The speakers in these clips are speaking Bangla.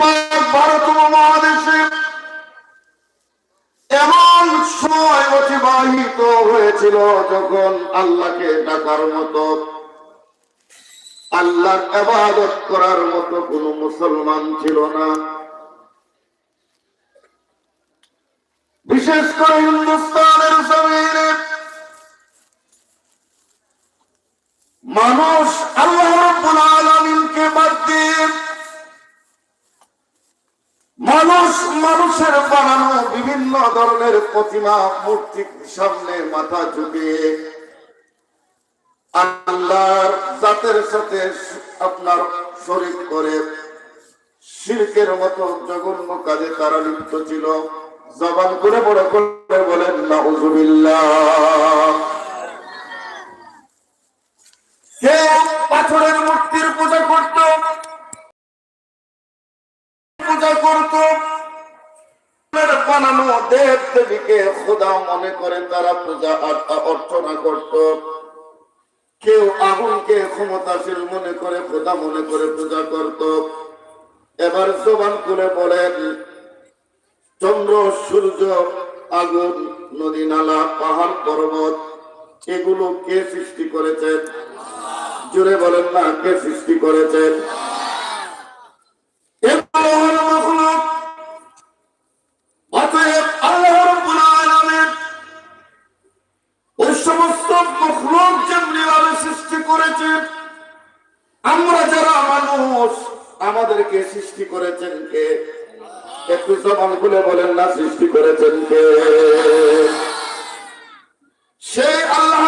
পাক এমন সময় অতিবাহিত হয়েছিল যখন আল্লাহকে ডাকার মতো, আল্লাহর আবাদত করার মতো কোন মুসলমান ছিল না। বিশেষ করে হিন্দুস্তানের জমিনে মানুষ আল্লাহ রাব্বুল আলামিনকে বাদ দিয়ে মানুষ মানুষের বানানো বিভিন্ন ধরনের প্রতিমা মূর্তির সামনে মাথা ঝুঁকিয়ে আল্লাহর জাতের সাথে আপনার শরীর করে। শিল্পের মতো জঘন্য কাজে তারা লিপ্ত ছিল। জবান করে বড় করে বলেন, নাউজুবিল্লাহ। কেউ পাথরের মূর্তির পূজা করত পূজা করত বানানো দেব দেবীকে মনে করে তারা পূজা অর্চনা করত। কেউ আগুনকে ক্ষমতাশীল মনে করে খোদা মনে করে পূজা করত। এবার জবান করে বলেন, চন্দ্র, সূর্য, আগুন, নদী, নালা, পাহাড়, পর্বত, এগুলো কে সৃষ্টি করেছেন? জুড়ে বলেন না, কে সৃষ্টি করেছেন? আমাদেরকে সৃষ্টি করেছেন কে? একটু জবান খুলে বলেন না, সৃষ্টি করেছেন কে? সেই আল্লাহ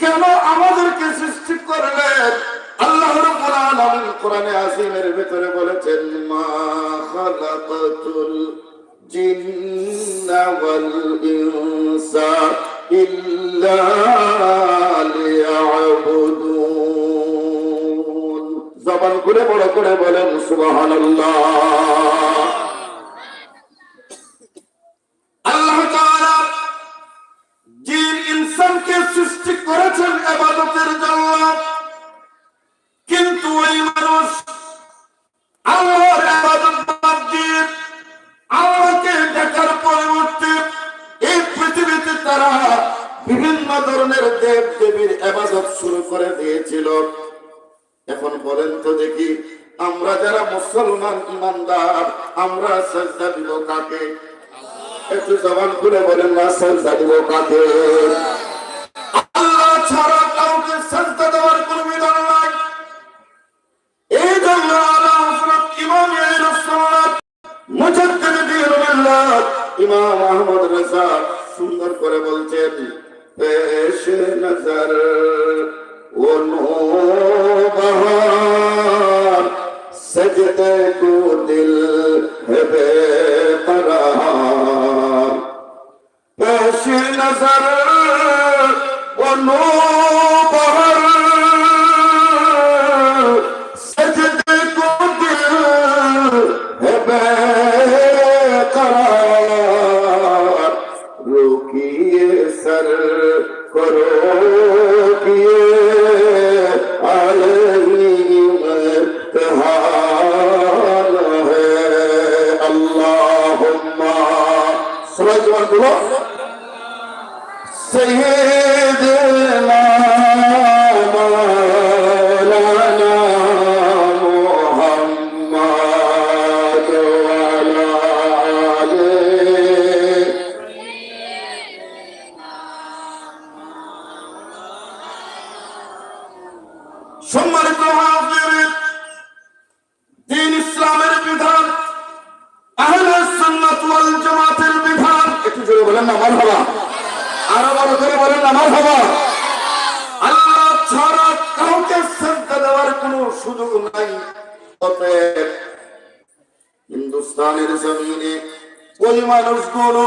কেন আমাদেরকে সৃষ্টি করলেন? আল্লাহ কোরআনে আজিমের ভিতরে বলেছেন, মা জিন্না ইল্লা জবান করে বড় করে বলেন, সুবহানাল্লাহ। আল্লাহ ইনসানকে সৃষ্টি করেছেন আবাদতের জন্য। কিন্তু ওই মানুষ আল্লাহর আবাদত বাদ দিয়ে আল্লাহকে দেখার পরিবর্তে এই পৃথিবীতে তারা বিভিন্ন ধরনের দেব দেবীর আবাদত শুরু করে দিয়েছিল। বলেন আমরা যারা মুসলমান ইমানদার, আমরা শ্রদ্ধা দিব কাকে? একটু জবান খুলে বলেন, না সাজদা দিব কাকে? আল্লাহ ছাড়া কাউকে সাজদা দেওয়ার বিধান নাই। এই জন্য হযরত ইমাম রাসূলুল্লাহ ইমাম আহমদ রেজা সুন্দর করে বলছেন, পেশ নজর। बहार सजदे को दिल है बेकरार पेश नजर वो नूर সবাই তোমার বলো। সৈয়দনা সম্মানিত হাফেজ করে বলেন না মারহাবা আল্লাহ ছাড়া কাউকে শ্রদ্ধা দেওয়ার কোনো সুযোগ নাই। অতএব হিন্দুস্তানের জমিনে ওই মানুষগুলো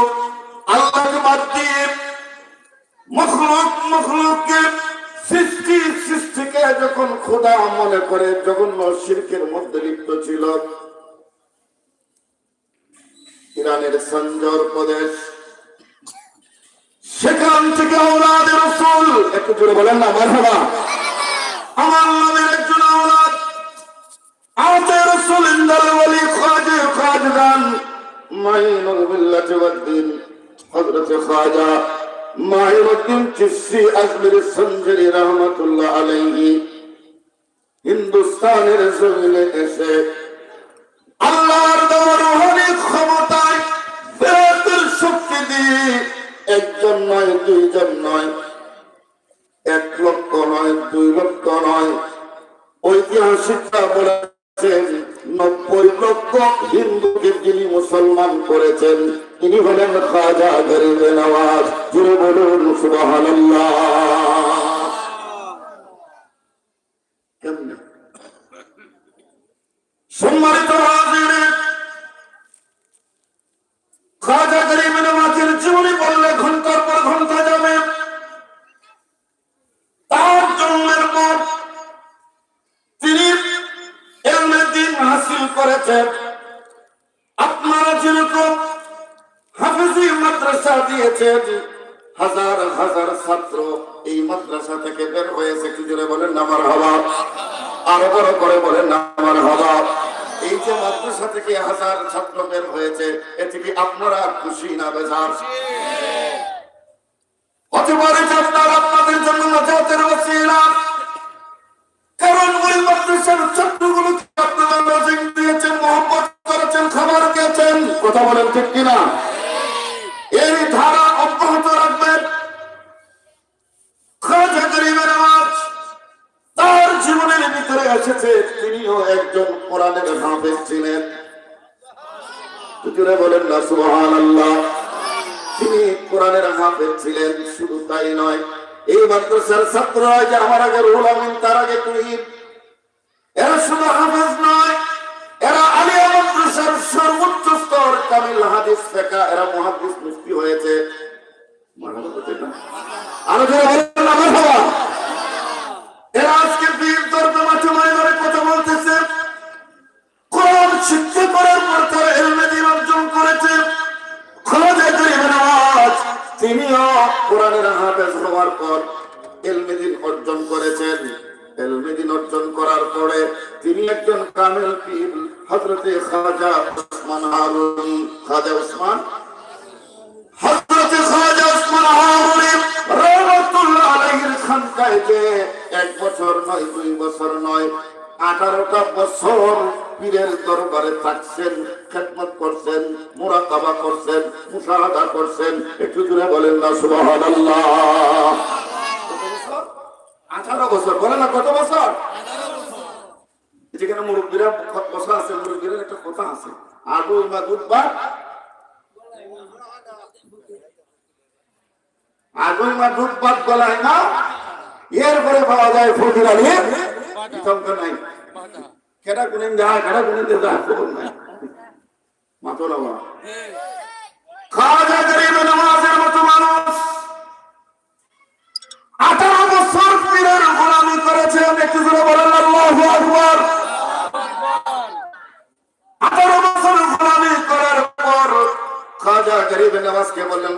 আল্লাহকে বাদ দিয়ে মখলুক মখলুককে সৃষ্টি সৃষ্টিকে যখন খোদা মনে করে, জঘন্য শিরকের মধ্যে লিপ্ত ছিল। ইরানের সঞ্জর প্রদেশ সেখান থেকে আওলাদের রসুল। একটু করে বলেন না, মারহাবা। আমার নামের একজন আওলাদ। রসুল ইন্দাল বলি খাজে খাজদান মাইনুল ওয়াদ্দিন হযরত খাজা চিশতি আজমির সঞ্জরি আলাইহি হিন্দুস্তানের জমিনে এসে আল্লাহর একজন নয়, দুইজন নয়। এক লক্ষ নয়, দুই লক্ষ নয়। ঐতিহাসিকরা বলেছেন, নব্বই লক্ষ হিন্দুকে যিনি মুসলমান করেছেন, তিনি হলেন খাজা গরিবে নওয়াজ। জুড়ে বলুন, সুবহানাল্লাহ। সম্মানিত মাদ্রাসা দিয়েছেন। হাজার হাজার ছাত্র এই মাদ্রাসা থেকে বের হয়েছে। কি জোরে বলেন, নামার হওয়া আরও বড় করে বলেন, নামার হওয়া এই যে মাদ্রাসা থেকে হাজার ছাত্র বের হয়েছে এতে কি আপনারা খুশি না বেজার? হতে পারে আপনারা জুড়ে বলেন না, সুবহানাল্লাহ। তিনি কোরআনের হাফেজ ছিলেন, শুধু তাই নয়, এই মাদ্রাসার ছাত্ররা যে আমার আগে রুহুল আমিন, তার আগে তুই এরা শুধু হাফেজ নয়, এরা আলিয়া মাদ্রাসার সর্বোচ্চ স্তর, কামিল হাদিস ফেকা, এরা মুহাদ্দিস মুফতি হয়েছে। আরও এলমেদিন অর্জন করেছেন। এলমেদিন অর্জন করার পরে তিনি একজন কামেল পীর, হযরতে খাজা ওসমান হারুন। খাজা ওসমান? নয় আঠারোটা বছর পীরের দরবারে থাকছেন, খেদমত করছেন, মোরাকাবা করছেন করছেন। একটু জুড়ে বলেন না, সুবহানাল্লাহ? আঠারো বছর বলে না কত বছর? যেখানে মুরব্বীরা বসা আছে, মুরব্বীদের একটা কথা আছে। বা দুধবার আগুন বা দুধবার গলায় না। এরপরে পাওয়া যায় ফকির বিতঙ্ক নাই। কোনেন যা কোনেন যা, খবর নাই। লাগা খাজা নামাজের মতো মানুষ। আঠারো একটু বলেন, আল্লাহু আকবার। আঠারো বছর গোলামি করার পর খাজা গরিব বললেন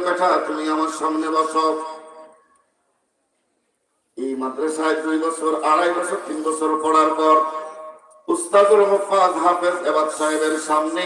তুমি আমার সামনে বসো। এই মাদ্রাসায় দুই বছর, আড়াই বছর, তিন বছর পড়ার পর উস্তাদুল হফাজ এবাদ সাহেবের সামনে